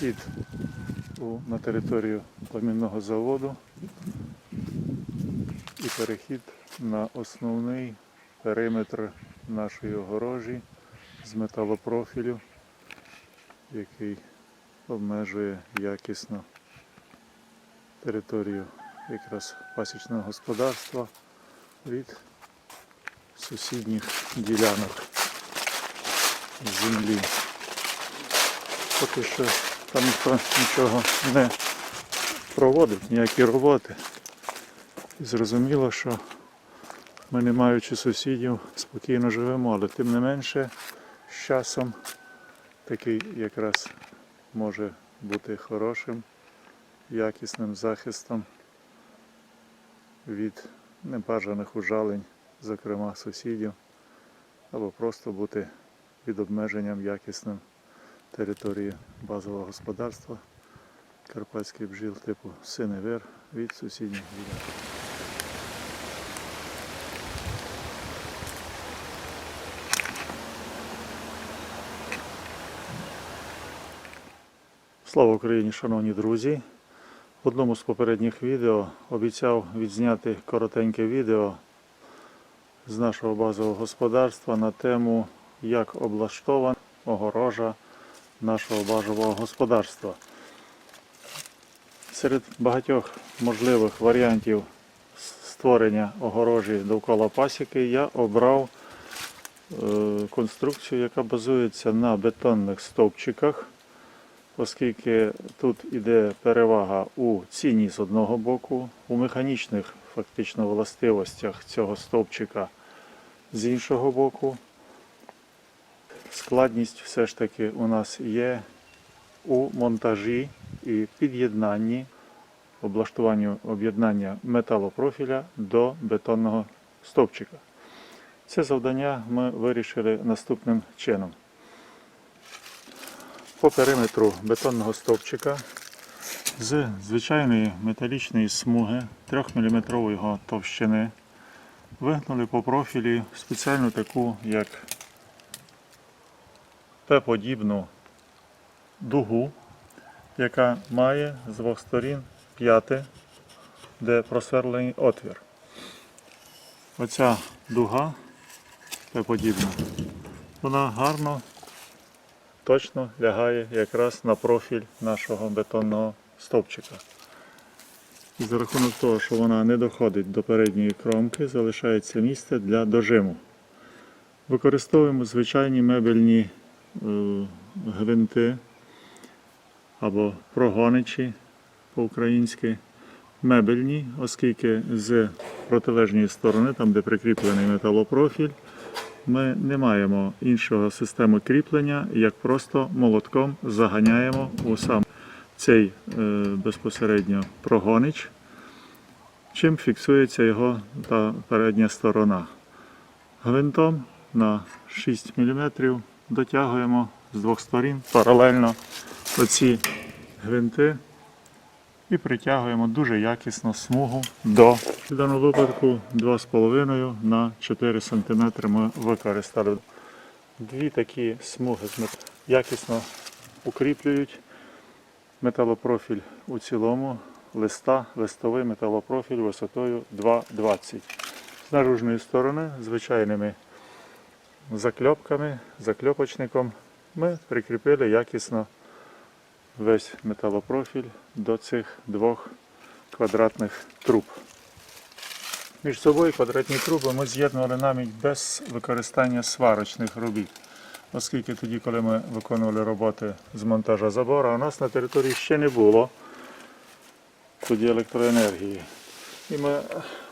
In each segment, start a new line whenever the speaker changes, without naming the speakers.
вхід у, на територію пламінного заводу і перехід на основний периметр нашої огорожі з металопрофілю, який обмежує якісно територію якраз пасічного господарства від сусідніх ділянок землі. Поки що там ніхто нічого не проводить, ніякі роботи. І зрозуміло, що ми, не маючи сусідів, спокійно живемо, але тим не менше з часом такий якраз може бути хорошим, якісним захистом від небажаних ужалень, зокрема сусідів, або просто бути під обмеженням якісним території базового господарства карпатських бджіл типу синевир від сусідніх ділянок. Слава Україні, шановні друзі! В одному з попередніх відео обіцяв відзняти коротеньке відео з нашого базового господарства на тему, як облаштована огорожа нашого базового господарства. Серед багатьох можливих варіантів створення огорожі довкола пасіки я обрав е, конструкцію, яка базується на бетонних стовпчиках оскільки тут іде перевага у ціні з одного боку, у механічних фактично властивостях цього стовпчика з іншого боку. Складність все ж таки у нас є у монтажі і під'єднанні, облаштуванню об'єднання металопрофіля до бетонного стовпчика. Це завдання ми вирішили наступним чином по периметру бетонного стовпчика з звичайної металічної смуги 3-мм товщини вигнули по профілі спеціальну таку, як П-подібну дугу, яка має з двох сторін п'яти, де просверлений отвір. Оця дуга П-подібна, вона гарно точно лягає якраз на профіль нашого бетонного стовпчика. І за рахунок того, що вона не доходить до передньої кромки, залишається місце для дожиму. Використовуємо звичайні мебельні гвинти або прогоничі по-українськи мебельні, оскільки з протилежної сторони, там де прикріплений металопрофіль, ми не маємо іншого системи кріплення, як просто молотком заганяємо у сам цей е, безпосередньо прогонич, чим фіксується його та передня сторона. Гвинтом на 6 мм дотягуємо з двох сторін паралельно оці гвинти і притягуємо дуже якісно смугу до в даному випадку 2,5 на 4 см ми використали. Дві такі смуги якісно укріплюють металопрофіль у цілому листа, листовий металопрофіль висотою 2,20. З наружної сторони звичайними закльопками, закльопочником ми прикріпили якісно весь металопрофіль до цих двох квадратних труб. Між собою квадратні труби ми з'єднували навіть без використання сварочних робіт. Оскільки тоді, коли ми виконували роботи з монтажа забора, у нас на території ще не було тоді електроенергії. І ми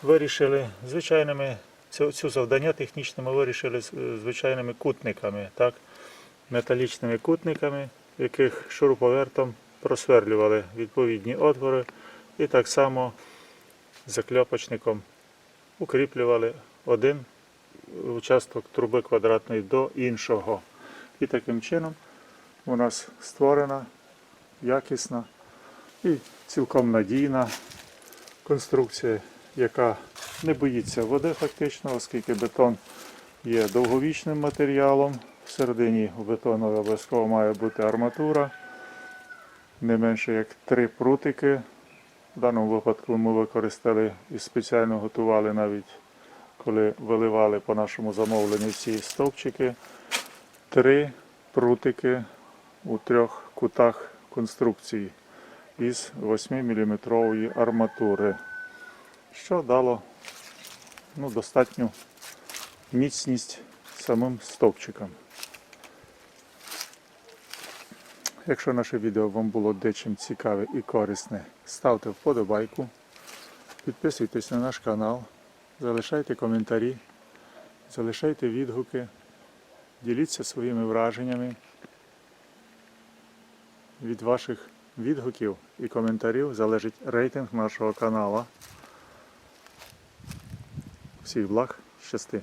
вирішили звичайними, цю, цю завдання технічне ми вирішили з- звичайними кутниками, так? металічними кутниками, яких шуруповертом просверлювали відповідні отвори і так само закльопочником укріплювали один участок труби квадратної до іншого. І таким чином у нас створена якісна і цілком надійна конструкція, яка не боїться води фактично, оскільки бетон є довговічним матеріалом. Всередині у бетону обов'язково має бути арматура. не менше як три прутики. В даному випадку ми використали і спеціально готували навіть, коли виливали по нашому замовленню ці стовпчики. Три прутики у трьох кутах конструкції із 8-мм арматури, що дало ну, достатню міцність самим стовпчикам. Якщо наше відео вам було дечим цікаве і корисне, ставте вподобайку, підписуйтесь на наш канал, залишайте коментарі, залишайте відгуки, діліться своїми враженнями. Від ваших відгуків і коментарів залежить рейтинг нашого каналу. Всіх благ, щасти!